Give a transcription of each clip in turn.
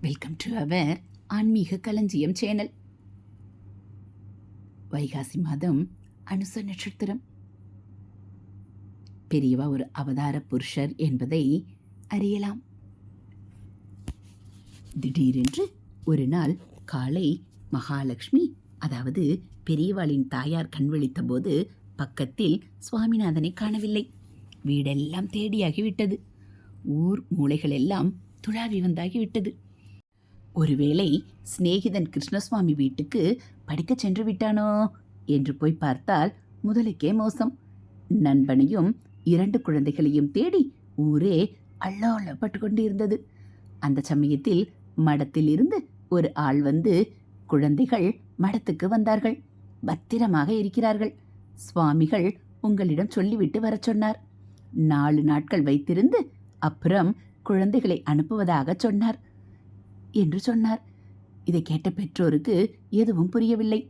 Welcome to our ஆன்மீக களஞ்சியம் channel வைகாசி மாதம் அனுச நட்சத்திரம். பெரியவா ஒரு அவதார புருஷர் என்பதை அறியலாம். திடீரென்று ஒரு நாள் காலை மகாலட்சுமி அதாவது பெரியவாளின் தாயார் கண் விழித்தபோது பக்கத்தில் சுவாமிநாதனை காணவில்லை. வீடெல்லாம் தேடியாகிவிட்டது. ஊர் மூளைகளெல்லாம் துழாவி வந்தாகிவிட்டது. ஒருவேளை சிநேகிதன் கிருஷ்ணசுவாமி வீட்டுக்கு படிக்கச் சென்று விட்டானோ? என்று போய் பார்த்தால் முதலுக்கே மோசம். நண்பனையும் இரண்டு குழந்தைகளையும் தேடி ஊரே அல்லாளப்பட்டு கொண்டிருந்தது. அந்த சமயத்தில் மடத்தில் இருந்து ஒரு ஆள் வந்து குழந்தைகள் மடத்துக்கு வந்தார்கள். பத்திரமாக இருக்கிறார்கள். சுவாமிகள் உங்களிடம் சொல்லிவிட்டு வரச் சொன்னார். நாலு நாட்கள் வைத்திருந்து அப்புறம் குழந்தைகளை அனுப்புவதாக சொன்னார். என்று சொன்னார். இதை கேட்ட பெற்றோருக்கு எதுவும் புரியவில்லை.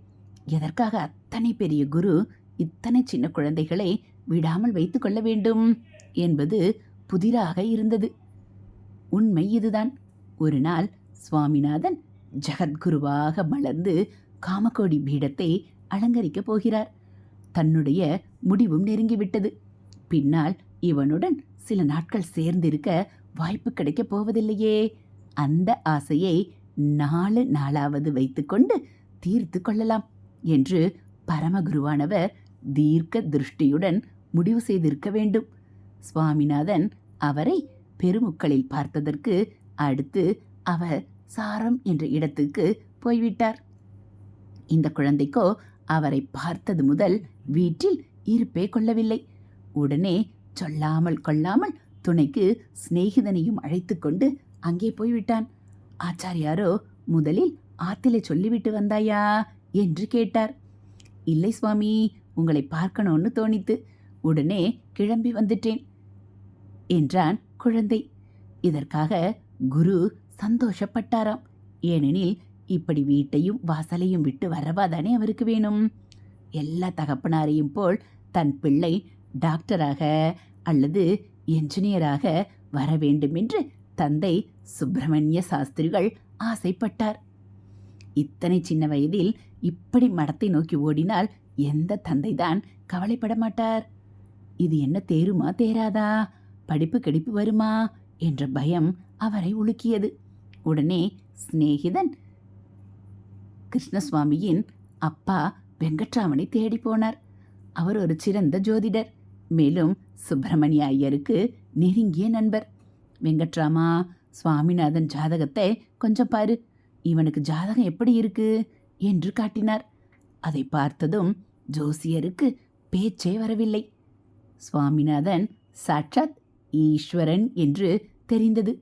எதற்காக அத்தனை பெரிய குரு இத்தனை சின்ன குழந்தைகளை விடாமல் வைத்து கொள்ள வேண்டும் என்பது புதிராக இருந்தது. உண்மை இதுதான். ஒரு நாள் சுவாமிநாதன் ஜெகத்குருவாக மலர்ந்து காமகோடி பீடத்தை அலங்கரிக்கப் போகிறார். தன்னுடைய முடிவும் நெருங்கிவிட்டது. பின்னால் இவனுடன் சில நாட்கள் சேர்ந்திருக்க வாய்ப்பு கிடைக்கப் போவதில்லையே. அந்த ஆசையை நாலு நாளாவது வைத்துக்கொண்டு தீர்த்து கொள்ளலாம் என்று பரமகுருவானவர் தீர்க்க திருஷ்டியுடன் முடிவு செய்திருக்க வேண்டும். சுவாமிநாதன் அவரை பெருமுக்களில் பார்த்ததற்கு அடுத்து அவர் சாரம் என்ற இடத்துக்கு போய்விட்டார். இந்த குழந்தைக்கோ அவரை பார்த்தது முதல் வீட்டில் இருப்பே கொள்ளவில்லை. உடனே சொல்லாமல் கொள்ளாமல் துணைக்கு சிநேகிதனையும் அழைத்து கொண்டு அங்கே போய்விட்டான் ஆச்சாரியாரோ முதலில் ஆத்திலே சொல்லிவிட்டு வந்தாயா? என்று கேட்டார். இல்லை சுவாமி உங்களை பார்க்கணும்னு தோணித்து உடனே கிளம்பி வந்துட்டேன் என்றான் குழந்தை. இதற்காக குரு சந்தோஷப்பட்டாராம். ஏனெனில் இப்படி வீட்டையும் வாசலையும் விட்டு வரவாதானே அவருக்கு வேணும்? எல்லா தகப்பனாரையும் போல் தன் பிள்ளை டாக்டராக அல்லது என்ஜினியராக வர வேண்டுமென்று தந்தை சுப்பிரமணிய சாஸ்திரிகள் ஆசைப்பட்டார். இத்தனை சின்ன வயதில் இப்படி மடத்தை நோக்கி ஓடினால் எந்த தந்தைதான் கவலைப்பட மாட்டார். இது என்ன தேருமா தேராதா? படிப்பு கடிப்பு வருமா? என்ற பயம் அவரை உலுக்கியது. உடனே சிநேகிதன் கிருஷ்ணசுவாமியின் அப்பா வெங்கட்ராமனை தேடி போனார். அவர் ஒரு சிறந்த ஜோதிடர். மேலும் சுப்பிரமணிய ஐயருக்கு நெருங்கிய நண்பர். வெங்கட்ராமா சுவாமிநாதன் ஜாதகத்தை கொஞ்சம் பாரு. இவனுக்கு ஜாதகம் எப்படி இருக்கு என்று காட்டினார். அதை பார்த்ததும் ஜோசியருக்கு பேச்சே வரவில்லை. சுவாமிநாதன் சாட்சாத் ஈஸ்வரன் என்று தெரிந்தது.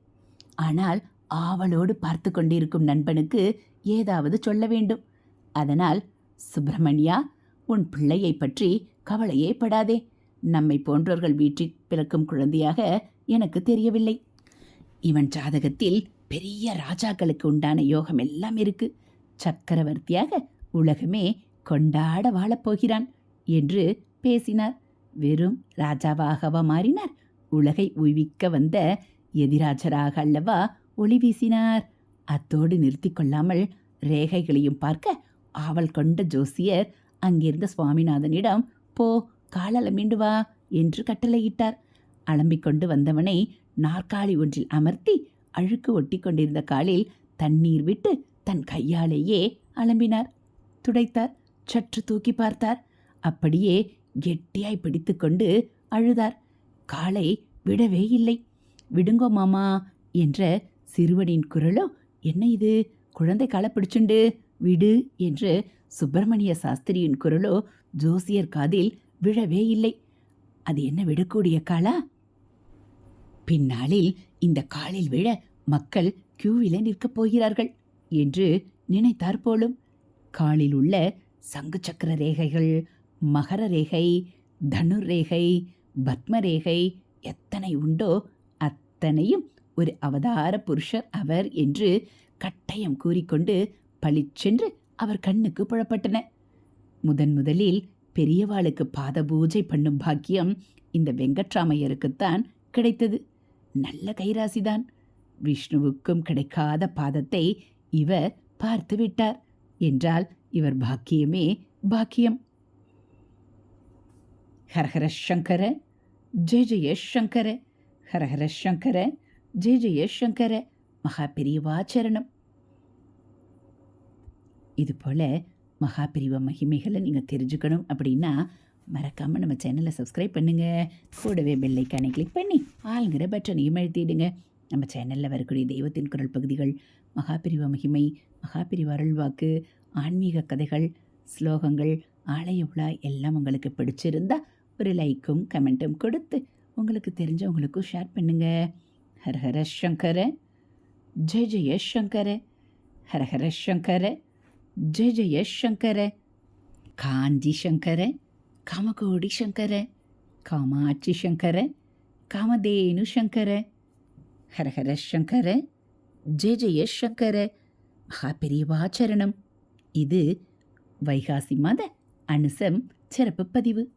ஆனால் ஆவலோடு பார்த்து கொண்டிருக்கும் நண்பனுக்கு ஏதாவது சொல்ல வேண்டும். அதனால் சுப்பிரமணியா உன் பிள்ளையை பற்றி கவலையே படாதே. நம்மை போன்றவர்கள் வீட்டில் பிறக்கும் குழந்தையாக எனக்கு தெரியவில்லை. இவன் ஜாதகத்தில் பெரிய ராஜாக்களுக்கு உண்டான யோகம் எல்லாம் இருக்கு. சக்கரவர்த்தியாக உலகமே கொண்டாட வாழப்போகிறான் என்று பேசினார். வெறும் ராஜாவாகவா மாறினார்? உலகை உய்விக்க வந்த எதிராஜராக அல்லவா ஒளி வீசினார்? அத்தோடு நிறுத்தி கொள்ளாமல் ரேகைகளையும் பார்க்க ஆவல் கொண்ட ஜோசியர் அங்கிருந்த சுவாமிநாதனிடம் போ காலல மீண்டு வா என்று கட்டளையிட்டார். அலம்பிக் கொண்டு வந்தவனை நாற்காலி ஒன்றில் அமர்த்தி அழுக்கு ஒட்டி கொண்டிருந்த காலில் தண்ணீர் விட்டு தன் கையாலேயே அலம்பினார். துடைத்தார். சற்று தூக்கி பார்த்தார். அப்படியே கெட்டியாய் பிடித்துக்கொண்டு அழுதார். காலை விடவே இல்லை. விடுங்கோ மாமா என்ற சிறுவனின் குரலோ என்ன இது? குழந்தை காலை பிடிச்சுண்டு விடு என்று சுப்பிரமணிய சாஸ்திரியின் குரலோ ஜோசியர் காதில் விழவே இல்லை. அது என்ன விடக்கூடிய காலா? பின்னாளில் இந்த காலில் விழ மக்கள் கியூவிலே நிற்கப் போகிறார்கள் என்று நினைத்தார் போலும். காலில் உள்ள சங்கு சக்கர ரேகைகள் மகர ரேகை தனுர் ரேகை பத்ம ரேகை எத்தனை உண்டோ அத்தனையும் ஒரு அவதார புருஷர் அவர் என்று கட்டயம் கூறிக்கொண்டு பளிச்சென்று அவர் கண்ணுக்கு புலப்பட்டன. முதன் முதலில் பெரியவாளுக்கு பாத பூஜை பண்ணும் பாக்கியம் இந்த வெங்கட்ராமையருக்குத்தான் கிடைத்தது. நல்ல கைராசிதான். விஷ்ணுவுக்கும் கிடைக்காத பாதத்தை இவர் பார்த்து விட்டார் என்றால் இவர் பாக்கியமே பாக்கியம். ஹரஹர சங்கர ஜெய ஜெய சங்கர ஹரஹர சங்கர ஜெய ஜெய சங்கர மகா பெரியவா சரணம். இது போல் மகா மகிமைகளை நீங்கள் தெரிஞ்சுக்கணும் அப்படின்னா மறக்காமல் நம்ம சேனலை சப்ஸ்கிரைப் பண்ணுங்கள் கூடவே பெல்லைக்கானை கிளிக் பண்ணி ஆளுங்கிற பட்டனையும் அழுத்திடுங்க. நம்ம சேனலில் வரக்கூடிய தெய்வத்தின் குரல் பகுதிகள் மகாபிரிவ மகிமை மகாபிரிவ அருள்வாக்கு ஆன்மீக கதைகள் ஸ்லோகங்கள் ஆலய உலா எல்லாம் உங்களுக்கு பிடிச்சிருந்தா ஒரு லைக்கும் கமெண்ட்டும் கொடுத்து உங்களுக்கு தெரிஞ்சவங்களுக்கும் ஷேர் பண்ணுங்க. ஹரஹர சங்கர ஜெய ஜெய சங்கர ஹரஹர சங்கர ஜெய ஜெய சங்கர காஞ்சி சங்கர. காமகோடி சங்கர காமாட்சி சங்கர காமதேனு சங்கர ஹரஹர சங்கர ஜெய ஜெய சங்கர மகா பெரியவாச்சரணம் இது வைகாசி மாத அனுசம் சிறப்பு பதிவு.